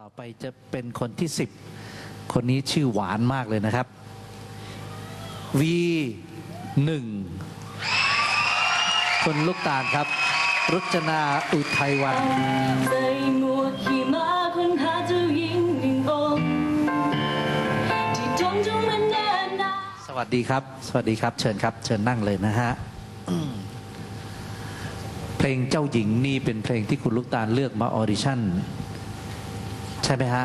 ต่อไปจะเป็นคนที่สิบคนนี้ชื่อหวานมากเลยนะครับ V หนึ่งคนลูกตาลครับ รุจนาอุทัยวันใส่หมวกขี่ม้าค้นหาเจ้าหญิงหนึ่งองค์ที่ทงจงมันแน่นานสวัสดีครับ สวัสดีครับ เชิญครับ เชิญนั่งเลยนะฮะอืมเพลงเจ้าหญิงนี่เป็นเพลงที่คุณลูกตาลเลือกมาออดิชั่น ใช่ไหมฮะ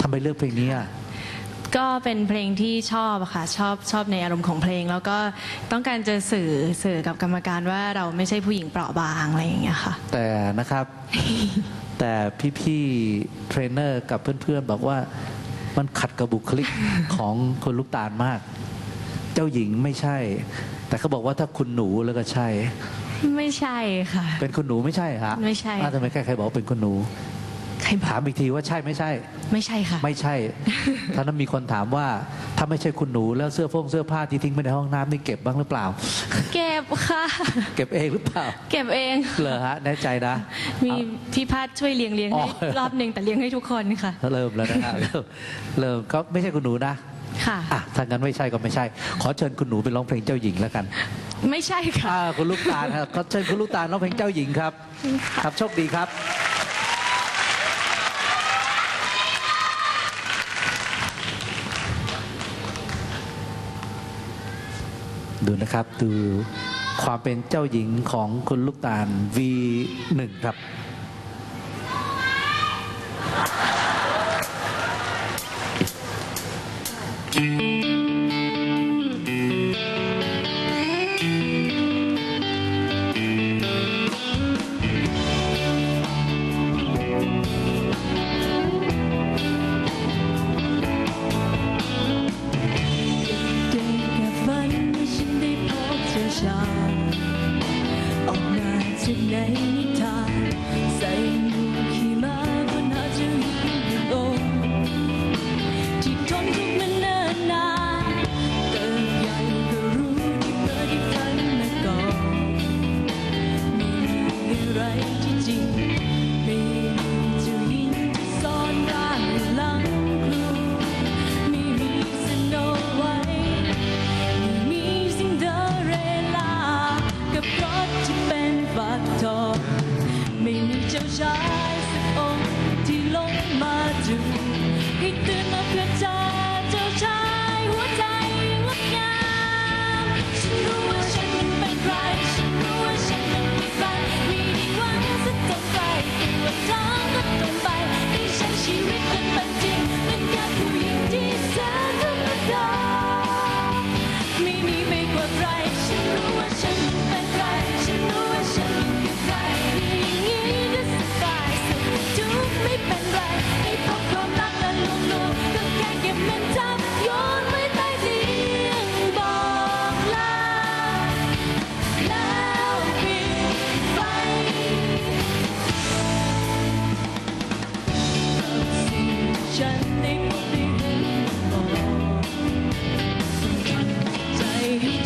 ทำไมเลือกเพลงนี้อะก็เป็นเพลงที่ชอบอะค่ะชอบชอบในอารมณ์ของเพลง แล้วก็ต้องการจะสื่อสื่อกับกรรมการว่าเราไม่ใช่ผู้หญิงเปราะบางอะไรอย่างเงี้ยค่ะ แต่นะครับ แต่พี่ๆเทรนเนอร์กับเพื่อนๆบอกว่ามันขัดกับบุคลิกของคนลูกตาลมาก เจ้าหญิงไม่ใช่ แต่เขาบอกว่าถ้าคุณหนูแล้วก็ใช่ ไม่ใช่ค่ะ เป็นคุณหนูไม่ใช่ฮะไม่ใช่อ้าวทำไมใครๆบอกว่าเป็นคุณหนูใครบอถากมอีกทีว่าใช่ไม่ใช่ ไม่ใช่ค่ะ ไม่ใช่ถ้านั้นมีคนถามว่าถ้าไม่ใช่คุณหนูแล้วเสื้อโฟงเสื้อผ้าที่ทิ้งไปในห้องน้ำนี่เก็บบ้างหรือเปล่า เก็บค่ะ เก็บเองหรือเปล่า เก็บเองเหรอฮะแน่ใจนะ มีพี่พาดช่วยเลี้ยงเลี้ยงอ๋อให้รอบหนึ่งแต่เลี้ยงให้ทุกคนค่ะ เริ่มแล้วนะฮะเริ่มเริ่มก็ไม่ใช่คุณหนูนะค่ะอะถ้างั้นไม่ใช่ก็ไม่ใช่ ขอเชิญคุณหนูไปร้องเพลงเจ้าหญิงแล้วกัน ไม่ใช่ค่ะอ่าคุณลูกตาลครับขอเชิญคุณลูกตาลร้องเพลงเจ้าหญิงครับ ครับโชคดีครับ ดูนะครับ ดูความเป็นเจ้าหญิงของคุณลูกตาล V1 ครับเมา ไม่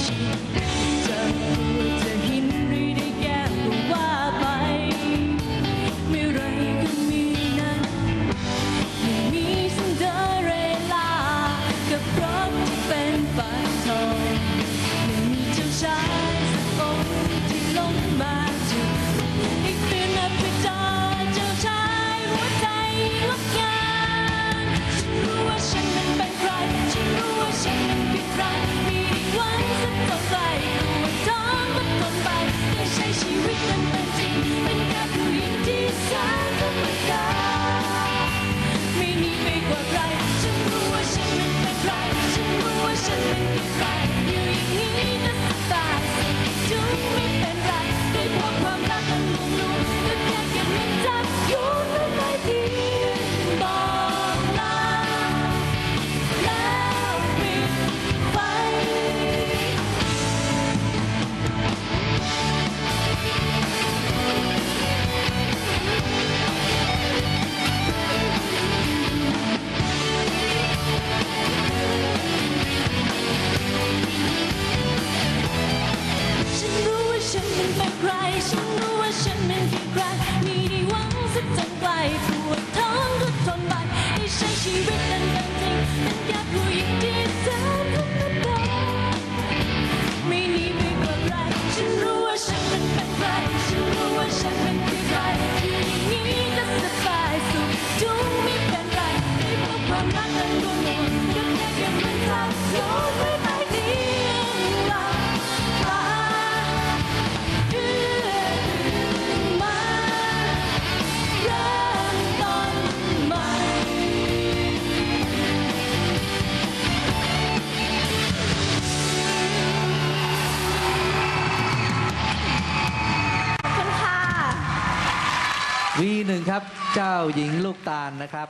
ให้ันเป็นใคร ฉันรู้ว่าฉันเป็นเพียงใคร มีได้หวังสักจังไกลปวดท้องทุก็ทนไปให้ใช้ชีวิตนั้น วีหนึ่งครับ เจ้าหญิงลูกตาลนะครับ